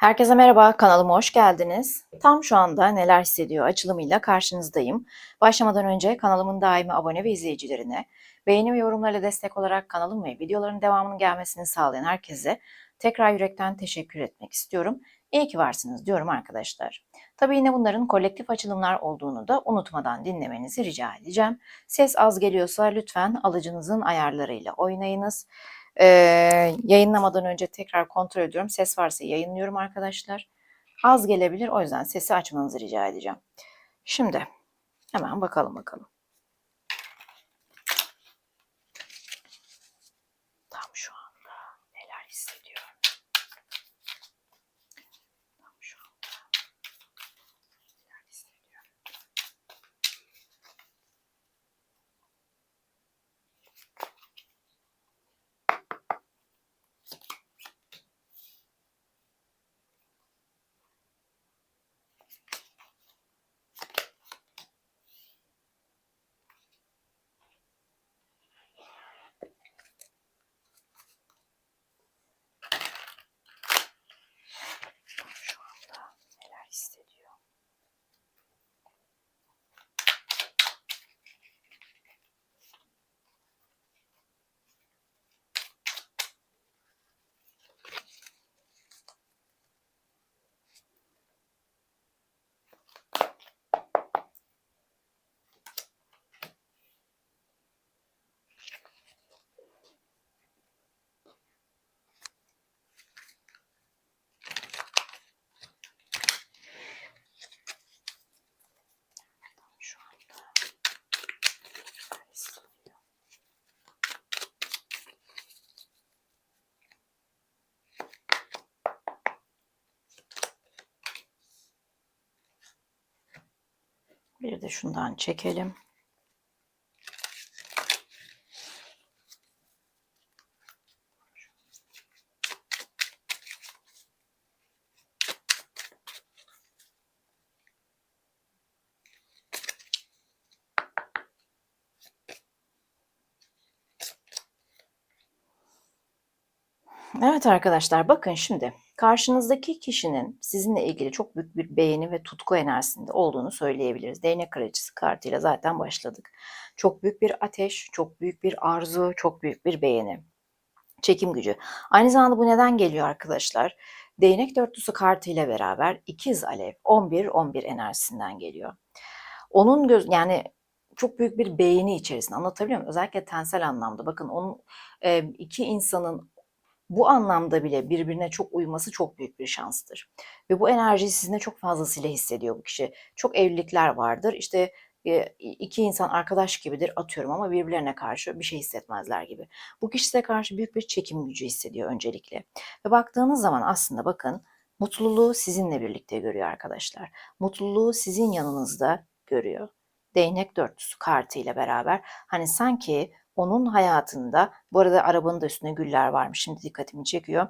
Herkese merhaba, kanalıma hoş geldiniz. Tam şu anda neler hissediyor açılımıyla karşınızdayım. Başlamadan önce kanalımın daimi abone ve izleyicilerine, beğeni ve yorumlarla destek olarak kanalım ve videoların devamının gelmesini sağlayan herkese tekrar yürekten teşekkür etmek istiyorum. İyi ki varsınız diyorum arkadaşlar. Tabii yine bunların kolektif açılımlar olduğunu da unutmadan dinlemenizi rica edeceğim. Ses az geliyorsa lütfen alıcınızın ayarlarıyla oynayınız. Ee, yayınlamadan önce tekrar kontrol ediyorum. Ses varsa yayınlıyorum arkadaşlar. Az gelebilir o yüzden sesi açmanızı rica edeceğim. Şimdi hemen bakalım bakalım. Tam şu anda neler hissediyorum. Tam şu anda neler hissediyorum. Şu anda neler hissediyor. Şu anda neler hissediyor. Bir de şundan çekelim. Evet arkadaşlar bakın şimdi karşınızdaki kişinin sizinle ilgili çok büyük bir beğeni ve tutku enerjisinde olduğunu söyleyebiliriz. Değnek kraliçesi kartıyla zaten başladık. Çok büyük bir ateş, çok büyük bir arzu, çok büyük bir beğeni. Çekim gücü. Aynı zamanda bu neden geliyor arkadaşlar? Değnek dörtlüsü kartıyla beraber ikiz alev 11-11 enerjisinden geliyor. Onun göz yani çok büyük bir beğeni içerisinde anlatabiliyor muyum? Özellikle tensel anlamda bakın onun iki insanın bu anlamda bile birbirine çok uyması çok büyük bir şanstır. Ve bu enerjiyi sizinle çok fazlasıyla hissediyor bu kişi. Çok evlilikler vardır. İşte e, iki insan arkadaş gibidir atıyorum ama birbirlerine karşı bir şey hissetmezler gibi. Bu kişi size karşı büyük bir çekim gücü hissediyor öncelikle. Ve baktığınız zaman aslında bakın mutluluğu sizinle birlikte görüyor arkadaşlar. Mutluluğu sizin yanınızda görüyor. Değnek dörtlüsü kartı ile beraber hani sanki onun hayatında, bu arada arabanın da üstünde güller varmış şimdi dikkatimi çekiyor.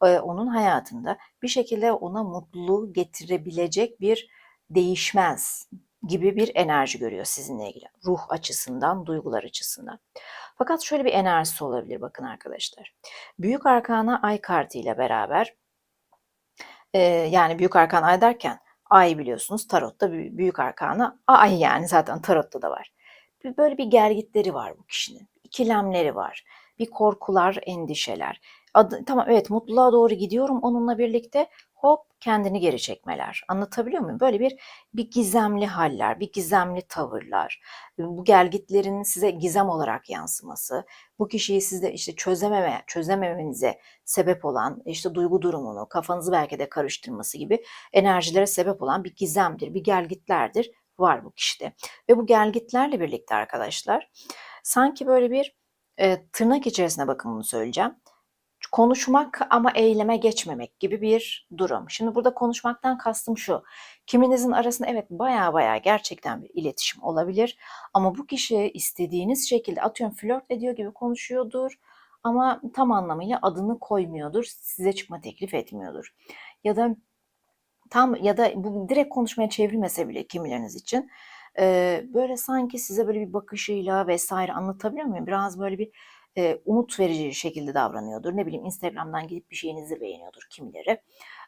Onun hayatında bir şekilde ona mutluluğu getirebilecek bir değişmez gibi bir enerji görüyor sizinle ilgili. Ruh açısından, duygular açısından. Fakat şöyle bir enerjisi olabilir bakın arkadaşlar. Büyük Arkana Ay kartı ile beraber yani Büyük Arkan Ay derken Ay biliyorsunuz tarotta Büyük Arkana Ay yani zaten tarotta da var. Böyle bir gergitleri var bu kişinin. İkilemleri var. Bir korkular, endişeler. Adı, tamam evet mutluluğa doğru gidiyorum onunla birlikte hop kendini geri çekmeler. Anlatabiliyor muyum? Böyle bir bir gizemli haller, bir gizemli tavırlar. Bu gelgitlerin size gizem olarak yansıması, bu kişiyi sizde işte çözememe, çözememenize sebep olan işte duygu durumunu, kafanızı belki de karıştırması gibi enerjilere sebep olan bir gizemdir, bir gelgitlerdir var bu kişide. Ve bu gelgitlerle birlikte arkadaşlar sanki böyle bir e, tırnak içerisine bakın bunu söyleyeceğim. Konuşmak ama eyleme geçmemek gibi bir durum. Şimdi burada konuşmaktan kastım şu. Kiminizin arasında evet baya baya gerçekten bir iletişim olabilir. Ama bu kişi istediğiniz şekilde atıyorum flört ediyor gibi konuşuyordur. Ama tam anlamıyla adını koymuyordur. Size çıkma teklif etmiyordur. Ya da tam ya da bu direkt konuşmaya çevrilmese bile kimileriniz için e, böyle sanki size böyle bir bakışıyla vesaire anlatabiliyor muyum? Biraz böyle bir e, umut verici şekilde davranıyordur. Ne bileyim Instagram'dan gidip bir şeyinizi beğeniyordur kimileri.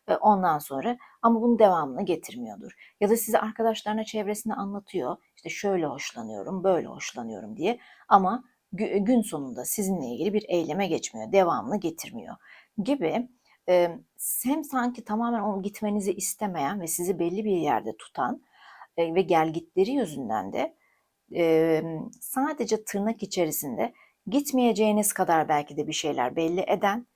E, ondan sonra ama bunun devamını getirmiyordur. Ya da size arkadaşlarına çevresinde anlatıyor. İşte şöyle hoşlanıyorum, böyle hoşlanıyorum diye ama gün sonunda sizinle ilgili bir eyleme geçmiyor, devamını getirmiyor gibi hem sanki tamamen onu gitmenizi istemeyen ve sizi belli bir yerde tutan ve gelgitleri yüzünden de sadece tırnak içerisinde gitmeyeceğiniz kadar belki de bir şeyler belli eden,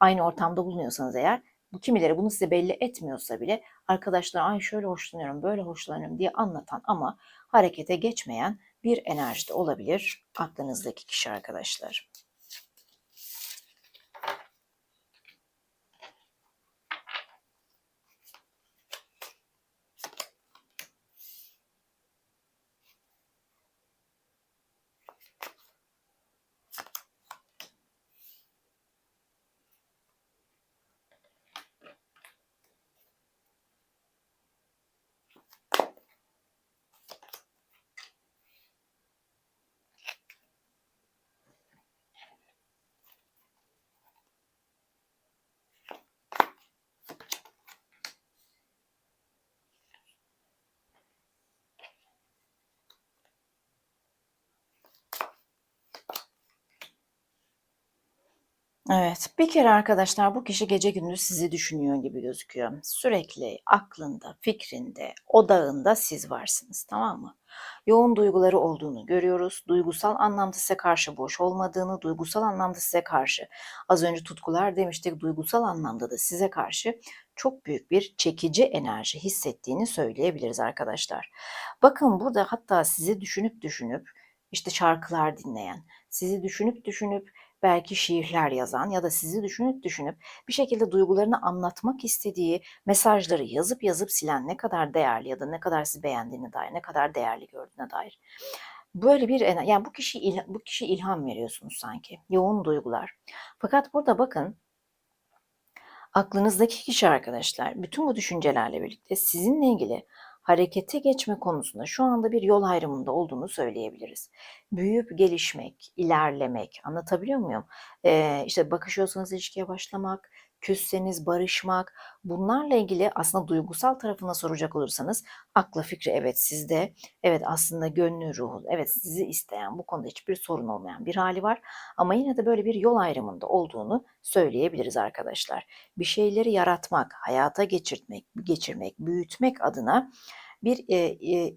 aynı ortamda bulunuyorsanız eğer, bu kimileri bunu size belli etmiyorsa bile arkadaşlar ay şöyle hoşlanıyorum, böyle hoşlanıyorum diye anlatan ama harekete geçmeyen bir enerjide olabilir aklınızdaki kişi arkadaşlar. Evet, bir kere arkadaşlar bu kişi gece gündüz sizi düşünüyor gibi gözüküyor. Sürekli aklında, fikrinde, odağında siz varsınız, tamam mı? Yoğun duyguları olduğunu görüyoruz. Duygusal anlamda size karşı boş olmadığını, duygusal anlamda size karşı az önce tutkular demiştik, duygusal anlamda da size karşı çok büyük bir çekici enerji hissettiğini söyleyebiliriz arkadaşlar. Bakın burada hatta sizi düşünüp düşünüp işte şarkılar dinleyen, sizi düşünüp düşünüp belki şiirler yazan ya da sizi düşünüp düşünüp bir şekilde duygularını anlatmak istediği mesajları yazıp yazıp silen ne kadar değerli ya da ne kadar sizi beğendiğine dair, ne kadar değerli gördüğüne dair. Böyle bir yani bu kişi bu kişi ilham veriyorsunuz sanki. Yoğun duygular. Fakat burada bakın aklınızdaki kişi arkadaşlar bütün bu düşüncelerle birlikte sizinle ilgili harekete geçme konusunda şu anda bir yol ayrımında olduğunu söyleyebiliriz. Büyüyüp gelişmek, ilerlemek, anlatabiliyor muyum? Ee, işte bakışıyorsanız ilişkiye başlamak, küsseniz barışmak, bunlarla ilgili aslında duygusal tarafına soracak olursanız akla fikri evet sizde, evet aslında gönlü ruhu, evet sizi isteyen bu konuda hiçbir sorun olmayan bir hali var ama yine de böyle bir yol ayrımında olduğunu söyleyebiliriz arkadaşlar. Bir şeyleri yaratmak, hayata geçirtmek, geçirmek, büyütmek adına bir e, e,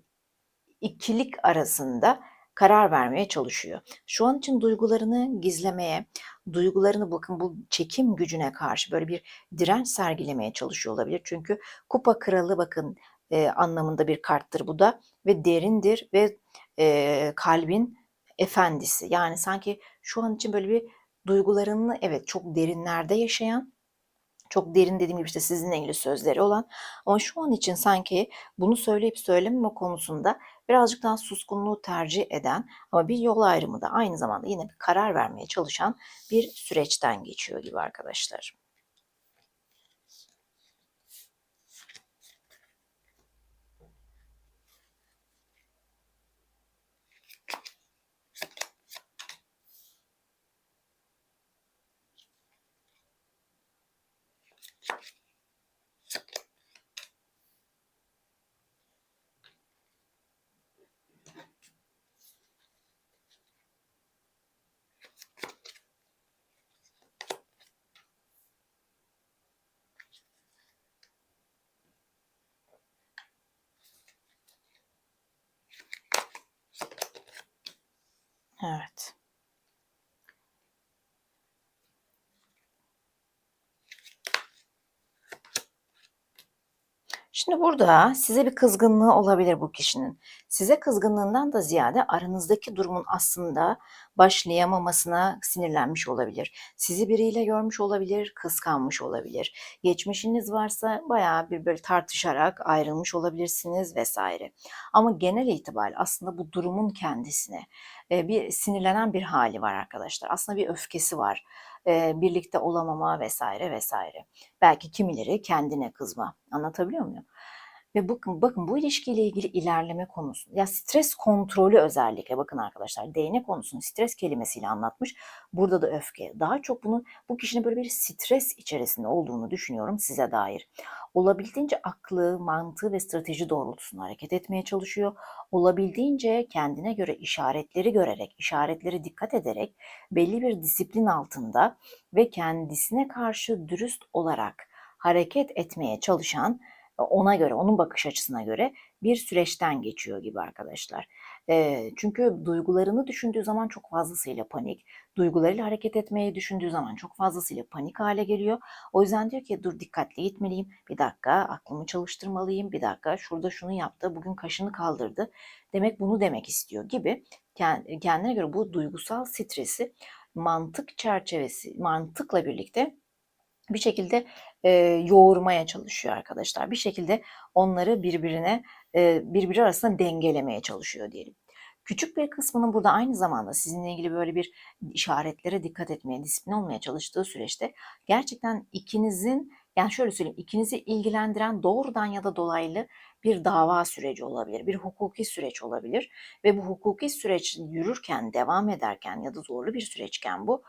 ikilik arasında karar vermeye çalışıyor. Şu an için duygularını gizlemeye, duygularını bakın bu çekim gücüne karşı böyle bir direnç sergilemeye çalışıyor olabilir. Çünkü kupa kralı bakın e, anlamında bir karttır bu da ve derindir ve e, kalbin efendisi. Yani sanki şu an için böyle bir duygularını evet çok derinlerde yaşayan çok derin dediğim gibi işte sizinle ilgili sözleri olan ama şu an için sanki bunu söyleyip söylememe konusunda birazcık daha suskunluğu tercih eden ama bir yol ayrımı da aynı zamanda yine bir karar vermeye çalışan bir süreçten geçiyor gibi arkadaşlar. Evet. Şimdi burada size bir kızgınlığı olabilir bu kişinin. Size kızgınlığından da ziyade aranızdaki durumun aslında başlayamamasına sinirlenmiş olabilir. Sizi biriyle görmüş olabilir, kıskanmış olabilir. Geçmişiniz varsa bayağı bir böyle tartışarak ayrılmış olabilirsiniz vesaire. Ama genel itibariyle aslında bu durumun kendisine bir sinirlenen bir hali var arkadaşlar. Aslında bir öfkesi var birlikte olamama vesaire vesaire. Belki kimileri kendine kızma. Anlatabiliyor muyum? Ve bakın bakın bu ilişkiyle ilgili ilerleme konusu. Ya stres kontrolü özellikle bakın arkadaşlar değnek konusunu stres kelimesiyle anlatmış. Burada da öfke. Daha çok bunu bu kişinin böyle bir stres içerisinde olduğunu düşünüyorum size dair. Olabildiğince aklı, mantığı ve strateji doğrultusunda hareket etmeye çalışıyor. Olabildiğince kendine göre işaretleri görerek, işaretleri dikkat ederek belli bir disiplin altında ve kendisine karşı dürüst olarak hareket etmeye çalışan ona göre, onun bakış açısına göre bir süreçten geçiyor gibi arkadaşlar. Çünkü duygularını düşündüğü zaman çok fazlasıyla panik, duygularıyla hareket etmeyi düşündüğü zaman çok fazlasıyla panik hale geliyor. O yüzden diyor ki dur dikkatli gitmeliyim, bir dakika aklımı çalıştırmalıyım, bir dakika şurada şunu yaptı, bugün kaşını kaldırdı. Demek bunu demek istiyor gibi kendine göre bu duygusal stresi mantık çerçevesi, mantıkla birlikte bir şekilde e, yoğurmaya çalışıyor arkadaşlar. Bir şekilde onları birbirine e, birbiri arasında dengelemeye çalışıyor diyelim. Küçük bir kısmının burada aynı zamanda sizinle ilgili böyle bir işaretlere dikkat etmeye, disiplin olmaya çalıştığı süreçte gerçekten ikinizin yani şöyle söyleyeyim ikinizi ilgilendiren doğrudan ya da dolaylı bir dava süreci olabilir, bir hukuki süreç olabilir ve bu hukuki süreç yürürken, devam ederken ya da zorlu bir süreçken bu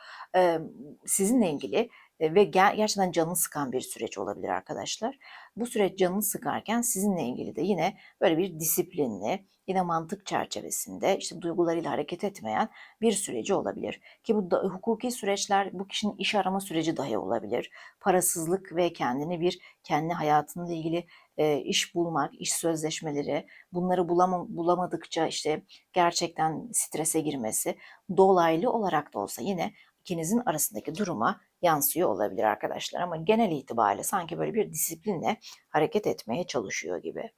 sizinle ilgili ve gerçekten canını sıkan bir süreç olabilir arkadaşlar. Bu süreç canını sıkarken sizinle ilgili de yine böyle bir disiplinli, yine mantık çerçevesinde işte duygularıyla hareket etmeyen bir süreci olabilir. Ki bu da, hukuki süreçler bu kişinin iş arama süreci dahi olabilir. Parasızlık ve kendini bir kendi hayatıyla ilgili e, iş bulmak, iş sözleşmeleri, bunları bulama, bulamadıkça işte gerçekten strese girmesi dolaylı olarak da olsa yine ikinizin arasındaki duruma yansıyor olabilir arkadaşlar. Ama genel itibariyle sanki böyle bir disiplinle hareket etmeye çalışıyor gibi.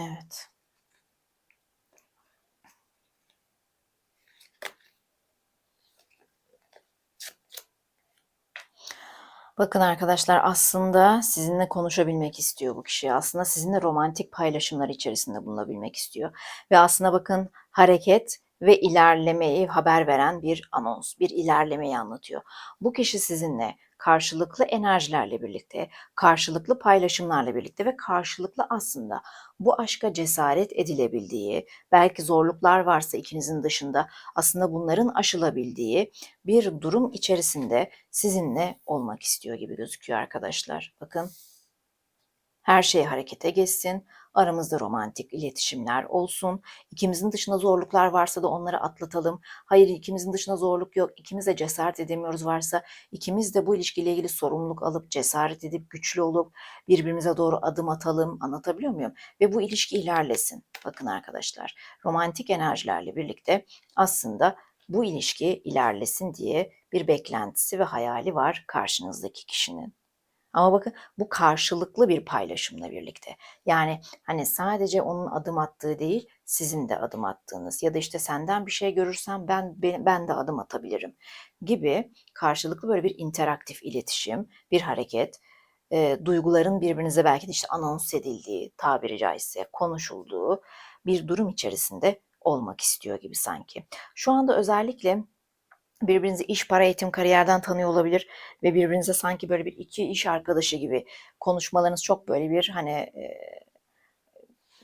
Evet. Bakın arkadaşlar aslında sizinle konuşabilmek istiyor bu kişi. Aslında sizinle romantik paylaşımlar içerisinde bulunabilmek istiyor. Ve aslında bakın hareket ve ilerlemeyi haber veren bir anons, bir ilerlemeyi anlatıyor. Bu kişi sizinle karşılıklı enerjilerle birlikte, karşılıklı paylaşımlarla birlikte ve karşılıklı aslında bu aşka cesaret edilebildiği, belki zorluklar varsa ikinizin dışında aslında bunların aşılabildiği bir durum içerisinde sizinle olmak istiyor gibi gözüküyor arkadaşlar. Bakın her şey harekete geçsin Aramızda romantik iletişimler olsun. İkimizin dışında zorluklar varsa da onları atlatalım. Hayır ikimizin dışında zorluk yok. İkimiz de cesaret edemiyoruz varsa ikimiz de bu ilişkiyle ilgili sorumluluk alıp cesaret edip güçlü olup birbirimize doğru adım atalım. Anlatabiliyor muyum? Ve bu ilişki ilerlesin. Bakın arkadaşlar romantik enerjilerle birlikte aslında bu ilişki ilerlesin diye bir beklentisi ve hayali var karşınızdaki kişinin. Ama bakın bu karşılıklı bir paylaşımla birlikte. Yani hani sadece onun adım attığı değil, sizin de adım attığınız ya da işte senden bir şey görürsem ben ben de adım atabilirim gibi karşılıklı böyle bir interaktif iletişim, bir hareket, e, duyguların birbirinize belki de işte anons edildiği, tabiri caizse konuşulduğu bir durum içerisinde olmak istiyor gibi sanki. Şu anda özellikle birbirinizi iş, para, eğitim, kariyerden tanıyor olabilir ve birbirinize sanki böyle bir iki iş arkadaşı gibi konuşmalarınız çok böyle bir hani e,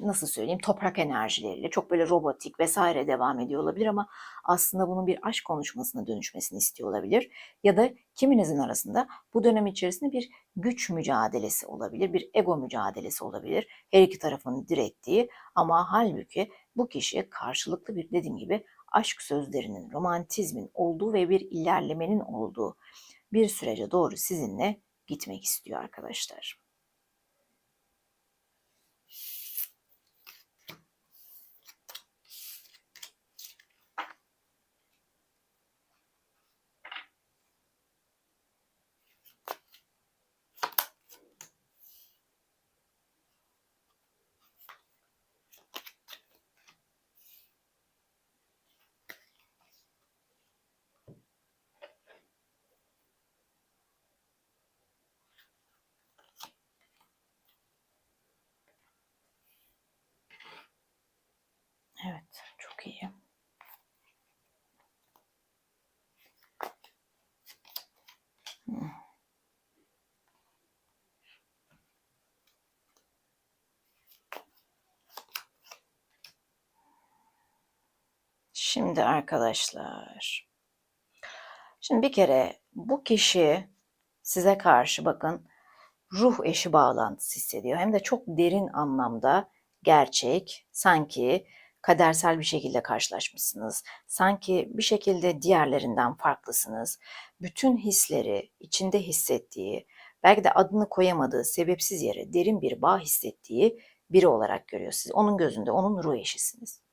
nasıl söyleyeyim toprak enerjileriyle çok böyle robotik vesaire devam ediyor olabilir ama aslında bunun bir aşk konuşmasına dönüşmesini istiyor olabilir. Ya da kiminizin arasında bu dönem içerisinde bir güç mücadelesi olabilir, bir ego mücadelesi olabilir. Her iki tarafın direttiği ama halbuki bu kişi karşılıklı bir dediğim gibi aşk sözlerinin, romantizmin olduğu ve bir ilerlemenin olduğu bir sürece doğru sizinle gitmek istiyor arkadaşlar. Evet, çok iyi. Şimdi arkadaşlar, şimdi bir kere bu kişi size karşı bakın ruh eşi bağlantısı hissediyor. Hem de çok derin anlamda gerçek, sanki kadersel bir şekilde karşılaşmışsınız. Sanki bir şekilde diğerlerinden farklısınız. Bütün hisleri içinde hissettiği, belki de adını koyamadığı sebepsiz yere derin bir bağ hissettiği biri olarak görüyor sizi. Onun gözünde onun ruh eşisiniz.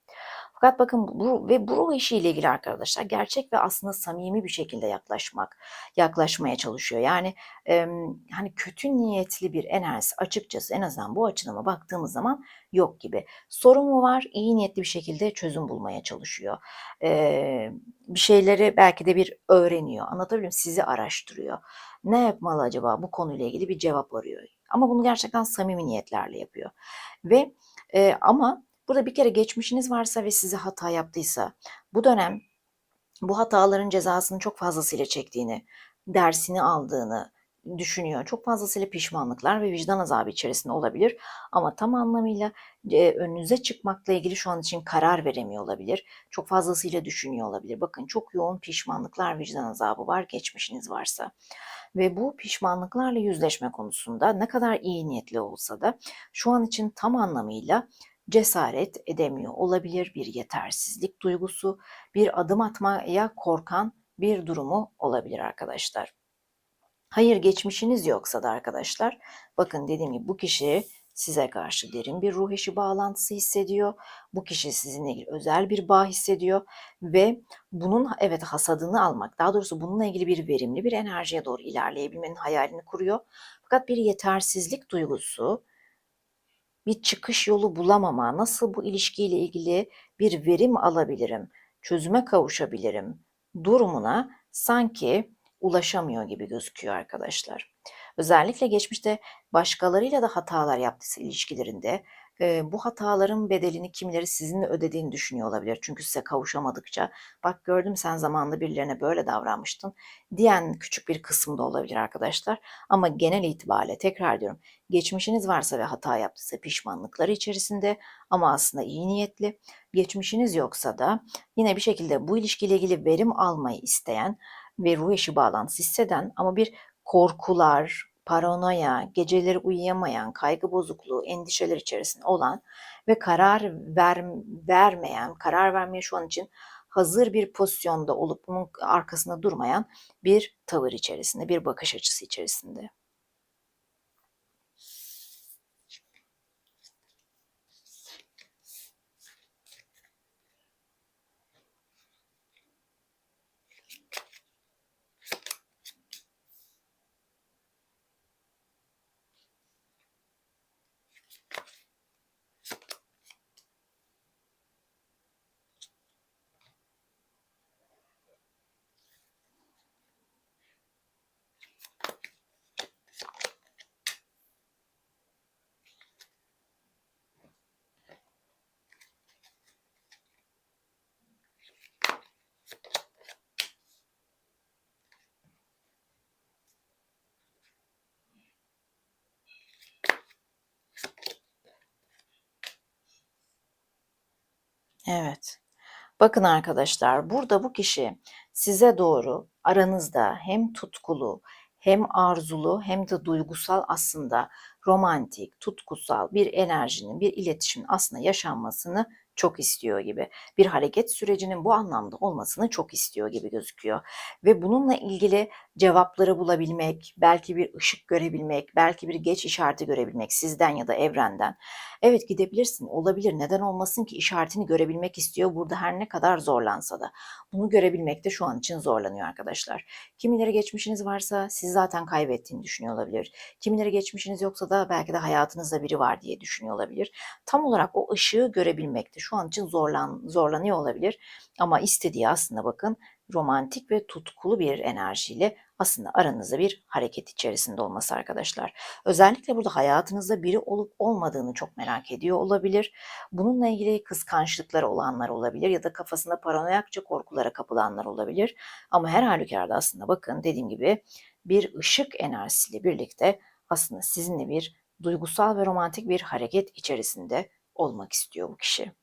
Fakat bakın bu ve bu ruh eşiyle ilgili arkadaşlar gerçek ve aslında samimi bir şekilde yaklaşmak, yaklaşmaya çalışıyor. Yani e, hani kötü niyetli bir enerjisi açıkçası en azından bu açılıma baktığımız zaman yok gibi. Sorun mu var? İyi niyetli bir şekilde çözüm bulmaya çalışıyor. E, bir şeyleri belki de bir öğreniyor. Anlatabiliyor muyum? Sizi araştırıyor. Ne yapmalı acaba bu konuyla ilgili bir cevap arıyor. Ama bunu gerçekten samimi niyetlerle yapıyor. Ve e, ama Burada bir kere geçmişiniz varsa ve size hata yaptıysa bu dönem bu hataların cezasını çok fazlasıyla çektiğini, dersini aldığını düşünüyor. Çok fazlasıyla pişmanlıklar ve vicdan azabı içerisinde olabilir ama tam anlamıyla e, önünüze çıkmakla ilgili şu an için karar veremiyor olabilir. Çok fazlasıyla düşünüyor olabilir. Bakın çok yoğun pişmanlıklar, vicdan azabı var geçmişiniz varsa. Ve bu pişmanlıklarla yüzleşme konusunda ne kadar iyi niyetli olsa da şu an için tam anlamıyla cesaret edemiyor olabilir, bir yetersizlik duygusu, bir adım atmaya korkan bir durumu olabilir arkadaşlar. Hayır geçmişiniz yoksa da arkadaşlar bakın dediğim gibi bu kişi size karşı derin bir ruh eşi bağlantısı hissediyor. Bu kişi sizinle ilgili özel bir bağ hissediyor ve bunun evet hasadını almak, daha doğrusu bununla ilgili bir verimli bir enerjiye doğru ilerleyebilmenin hayalini kuruyor. Fakat bir yetersizlik duygusu, bir çıkış yolu bulamama, nasıl bu ilişkiyle ilgili bir verim alabilirim, çözüme kavuşabilirim durumuna sanki ulaşamıyor gibi gözüküyor arkadaşlar. Özellikle geçmişte başkalarıyla da hatalar yaptıysa ilişkilerinde e, bu hataların bedelini kimileri sizinle ödediğini düşünüyor olabilir. Çünkü size kavuşamadıkça bak gördüm sen zamanında birilerine böyle davranmıştın diyen küçük bir kısım da olabilir arkadaşlar. Ama genel itibariyle tekrar diyorum geçmişiniz varsa ve hata yaptıysa pişmanlıkları içerisinde ama aslında iyi niyetli. Geçmişiniz yoksa da yine bir şekilde bu ilişkiyle ilgili verim almayı isteyen ve ruh eşi bağlantısı hisseden ama bir korkular, paranoya, geceleri uyuyamayan, kaygı bozukluğu, endişeler içerisinde olan ve karar ver, vermeyen, karar vermeye şu an için hazır bir pozisyonda olup bunun arkasında durmayan bir tavır içerisinde, bir bakış açısı içerisinde. Evet. Bakın arkadaşlar burada bu kişi size doğru aranızda hem tutkulu hem arzulu hem de duygusal aslında romantik, tutkusal bir enerjinin, bir iletişimin aslında yaşanmasını çok istiyor gibi. Bir hareket sürecinin bu anlamda olmasını çok istiyor gibi gözüküyor. Ve bununla ilgili cevapları bulabilmek, belki bir ışık görebilmek, belki bir geç işareti görebilmek sizden ya da evrenden. Evet gidebilirsin, olabilir. Neden olmasın ki işaretini görebilmek istiyor burada her ne kadar zorlansa da. Bunu görebilmekte şu an için zorlanıyor arkadaşlar. Kimileri geçmişiniz varsa siz zaten kaybettiğini düşünüyor olabilir. Kimileri geçmişiniz yoksa da belki de hayatınızda biri var diye düşünüyor olabilir. Tam olarak o ışığı görebilmekte şu an için zorlan, zorlanıyor olabilir. Ama istediği aslında bakın romantik ve tutkulu bir enerjiyle aslında aranızda bir hareket içerisinde olması arkadaşlar. Özellikle burada hayatınızda biri olup olmadığını çok merak ediyor olabilir. Bununla ilgili kıskançlıkları olanlar olabilir ya da kafasında paranoyakça korkulara kapılanlar olabilir. Ama her halükarda aslında bakın dediğim gibi bir ışık enerjisiyle birlikte aslında sizinle bir duygusal ve romantik bir hareket içerisinde olmak istiyor bu kişi.